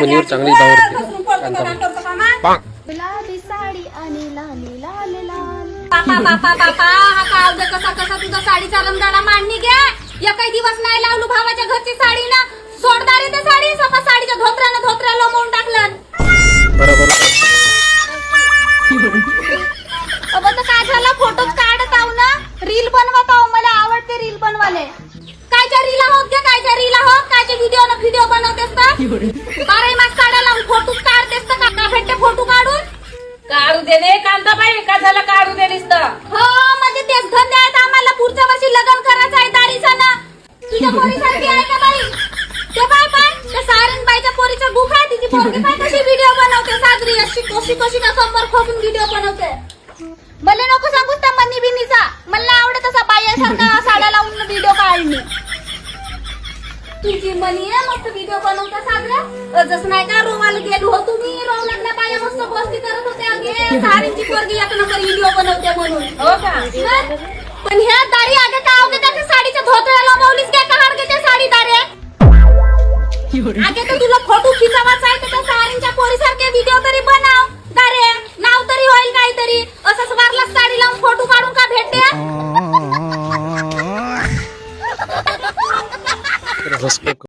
मनीवर चांगली धावते गुलाबी साडी आणि लाली लाल लाल. हा काव दे कसा कसा तुझा साडीचा रमदाडा मांडणी घे. एकही दिवस नाही लावलू भावाच्या घरची साडी ना. सोडदारी ते साडी. सफा साडीच्या धोत्रानं धोत्रा लोंबवून टाकलं. बरोबर. अब तर काय झालं? फोटोच काढत आहो ना. रील बनवत आहो. मला आवडते रील बनवाले कायच्या रील आहोत कायच्या रील? व्हिडिओ ना व्हिडिओ बनवतेस तर बाराही मास साड्या लावून फोटोच काढतेस तर का का भेटते फोटो काढून? काढू दे रे कांदा बाई का झालं काढू दे नुसतं हो म्हणजे तेच धंदे आहेत आम्हाला. पुढच्या वर्षी लग्न करायचं आहे दारीचा ना. तुझ्या पोरीसारखी आहे का बाई? ते बाय बाय त्या सारंग बाईच्या पोरीचा बुक आहे तिची पोरगी पाय कशी व्हिडिओ बनवते? साजरी अशी कशी कशी का कंबर खोपून व्हिडिओ बनवते. मला नको सांगूस त्या मनी बिनीचा. मला आवडत असा बायासारखा साड्या लावून व्हिडिओ काढणे. तुझी मनी आहे मस्त व्हिडिओ बनवता साजरा जसं नाही का रोमाला गेलो हो तुम्ही रोमनातल्या बाया मस्त गोष्टी करत होते अगे सारींची पोरगी एक नंबर व्हिडिओ बनवते म्हणून. हो का? पण ह्या दारी आगे का अवघे त्या साडीच्या धोतऱ्या लावलीस काय? का हरगे त्या साडी दारे? आगे तर तुला फोटो खिचावाचा आहे त्या सारींच्या पोरीसारखे व्हिडिओ los